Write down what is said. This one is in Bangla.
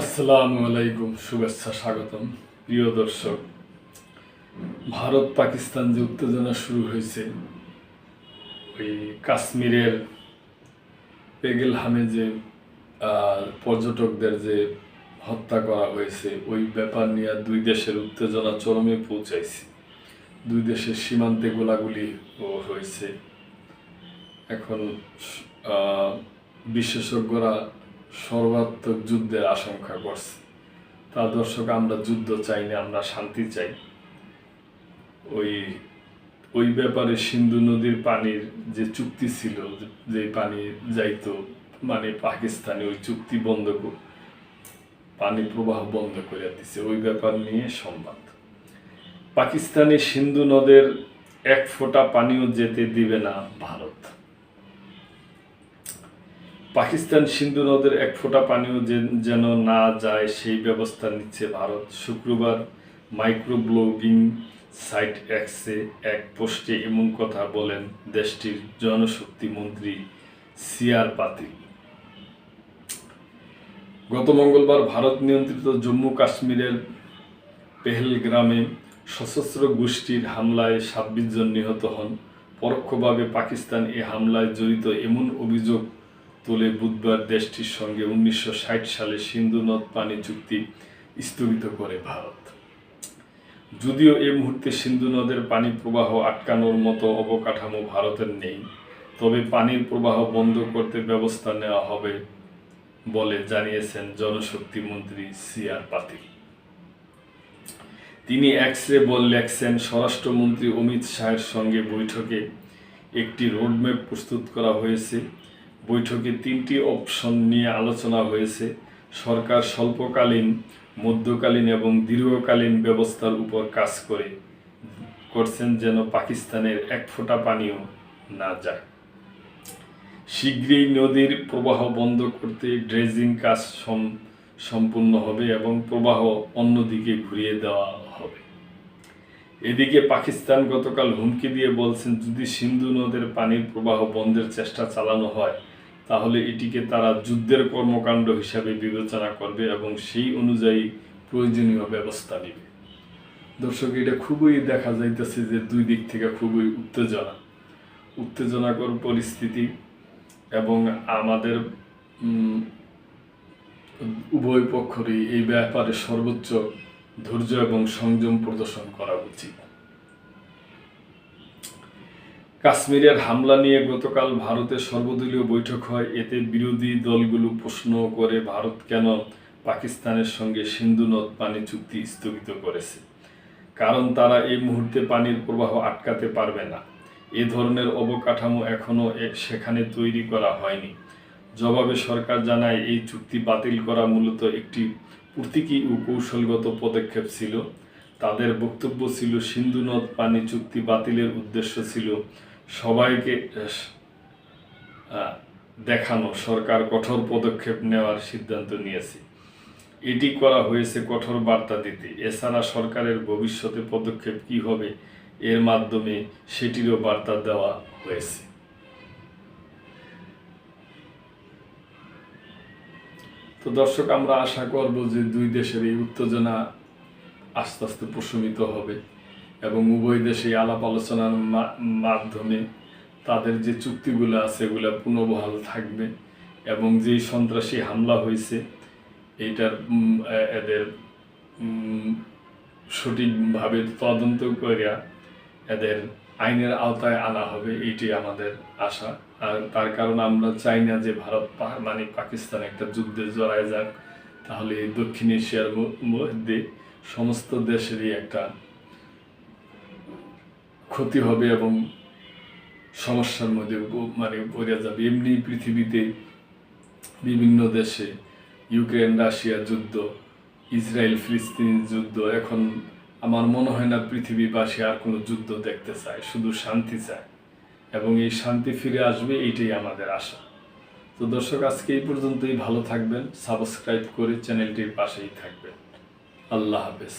আসসালামু আলাইকুম, শুভেচ্ছা, স্বাগতম। প্রিয় দর্শক, ভারত পাকিস্তান যে উত্তেজনা শুরু হয়েছে, ওই কাশ্মীরের পেগেলহামে যে পর্যটকদের যে হত্যা করা হয়েছে, ওই ব্যাপার নিয়ে দুই দেশের উত্তেজনা চরমে পৌঁছাইছে। দুই দেশের সীমান্তে গোলাগুলি হয়েছে। এখন বিশেষজ্ঞরা সর্বাত্মক যুদ্ধের আশঙ্কা করছে। তা দর্শক, আমরা যুদ্ধ চাই না, আমরা শান্তি চাই। ওই ওই ব্যাপারে সিন্ধু নদীর পানির যে চুক্তি ছিল, যে পানি যাইতো মানে পাকিস্তানে ওই চুক্তি বন্ধ পানি প্রবাহ বন্ধ করে দিছে, ওই ব্যাপার নিয়ে সংবাদ। পাকিস্তানে সিন্ধু নদের এক ফোঁটা পানিও যেতে দিবে না ভারত। পাকিস্তান সিন্ধু নদের এক ফোঁটা পানিও যেন না যায়, সেই ব্যবস্থা নিচ্ছে ভারত। শুক্রবার মাইক্রো ব্লগিং সাইট এক্সে এক পোস্টে এমন কথা বলেন দেশটির জনশক্তি মন্ত্রী সিআর পাতিল গত মঙ্গলবার ভারত নিয়ন্ত্রিত জম্মু কাশ্মীরের পেহেলগ্রামে সশস্ত্র গোষ্ঠীর হামলায় ছাব্বিশ জন নিহত হন। পরোক্ষভাবে পাকিস্তান এ হামলায় জড়িত এমন অভিযোগ তোলে বুধবার দেশটির সঙ্গে উনিশশো ষাট সালে সিন্ধু নদ পানি চুক্তি স্থগিত করে ভারত। যদিও এই মুহূর্তে সিন্ধু নদের পানি প্রবাহ আটকানোর মতো অবকাঠামো ভারতের নেই, তবে পানির প্রবাহ বন্ধ করতে ব্যবস্থা নেওয়া হবে বলে জানিয়েছেন জনশক্তি মন্ত্রী সি আর পাতিল। তিনি এক্সরে বল লেখছেন, স্বরাষ্ট্রমন্ত্রী অমিত শাহের সঙ্গে বৈঠকে একটি রোডম্যাপ প্রস্তুত করা হয়েছে। বৈঠকে তিনটি অপশন নিয়ে আলোচনা হয়েছে। সরকার স্বল্পকালীন, মধ্যকালীন এবং দীর্ঘকালীন ব্যবস্থার উপর কাজ করে করছেন যেন পাকিস্তানের এক ফোঁটা পানিও না যায়। শীঘ্রই নদীর প্রবাহ বন্ধ করতে ড্রেজিং কাজ সম- সম্পূর্ণ হবে এবং প্রবাহ অন্যদিকে ঘুরিয়ে দেওয়া হবে। এদিকে পাকিস্তান গতকাল হুমকি দিয়ে বলছেন, যদি সিন্ধু নদের পানির প্রবাহ বন্ধের চেষ্টা চালানো হয় তাহলে এটিকে তারা যুদ্ধের কর্মকাণ্ড হিসাবে বিবেচনা করবে এবং সেই অনুযায়ী প্রয়োজনীয় ব্যবস্থা নেবে। দর্শক, এটা খুবই দেখা যাইতেছে যে দুই দিক থেকে খুবই উত্তেজনা। উত্তেজনাকর পরিস্থিতি এবং আমাদের উভয় পক্ষরই এই ব্যাপারে সর্বোচ্চ ধৈর্য এবং সংযম প্রদর্শন করা উচিত। কাশ্মীরের হামলা নিয়ে গতকাল ভারতের সর্বদলীয় বৈঠক হয়। এতে বিরোধী দলগুলো প্রশ্ন করে, ভারত কেন পাকিস্তানের সঙ্গে সিন্ধু নদ পানি চুক্তি স্থগিত করেছে? কারণ তারা এই মুহূর্তে পানির প্রবাহ আটকাতে পারবে না। এ ধরনের অবকাঠামো এখনও সেখানে তৈরি করা হয়নি। জবাবে সরকার জানায়, এই চুক্তি বাতিল করা মূলত একটি প্রতীকী ও কৌশলগত পদক্ষেপ ছিল। তাদের বক্তব্য ছিল, সিন্ধু নদ পানি চুক্তি বাতিলের উদ্দেশ্য ছিল সবাইকে দেখানো, সরকার কঠোর পদক্ষেপ নেওয়ার সিদ্ধান্ত নিয়েছে। এটি করা হয়েছে কঠোর বার্তা দিতে। এছাড়া সরকারের ভবিষ্যতে পদক্ষেপ কী হবে এর মাধ্যমে সেটিরও বার্তা দেওয়া হয়েছে। তো দর্শক, আমরা আশা করব যে দুই দেশের এই উত্তেজনা আস্তে আস্তে প্রশমিত হবে। এবং উভয় দেশে আলাপ আলোচনার মাধ্যমে তাদের যে চুক্তিগুলো আছে এগুলো পুনর্বহাল থাকবে এবং যেই সন্ত্রাসী হামলা হয়েছে এইটার উম, এ- এদের সঠিকভাবে তদন্ত করিয়া এদের আইনের আওতায় আনা হবে এটি আমাদের আশা। আর তার কারণ আমরা চাই না যে ভারত মানে পাকিস্তান একটা যুদ্ধে জড়ায় যাক তাহলে দক্ষিণ এশিয়ার মধ্যে সমস্ত দেশেরই একটা ক্ষতি হবে এবং সমস্যার মধ্যে মানে পড়ে যাবে। এমনি পৃথিবীতে বিভিন্ন দেশে ইউক্রেন, রাশিয়া যুদ্ধ, ইসরায়েল, ফিলিস্তিন যুদ্ধ, এখন আমার মনে হয় না পৃথিবীবাসী আর কোনো যুদ্ধ দেখতে চায়, শুধু শান্তি চায়। এবং এই শান্তি ফিরে আসবে, এইটাই আমাদের আশা। তো দর্শক, আজকে এই পর্যন্তই। ভালো থাকবেন, সাবস্ক্রাইব করে চ্যানেলটির পাশেই থাকবেন। আল্লাহ হাফেজ।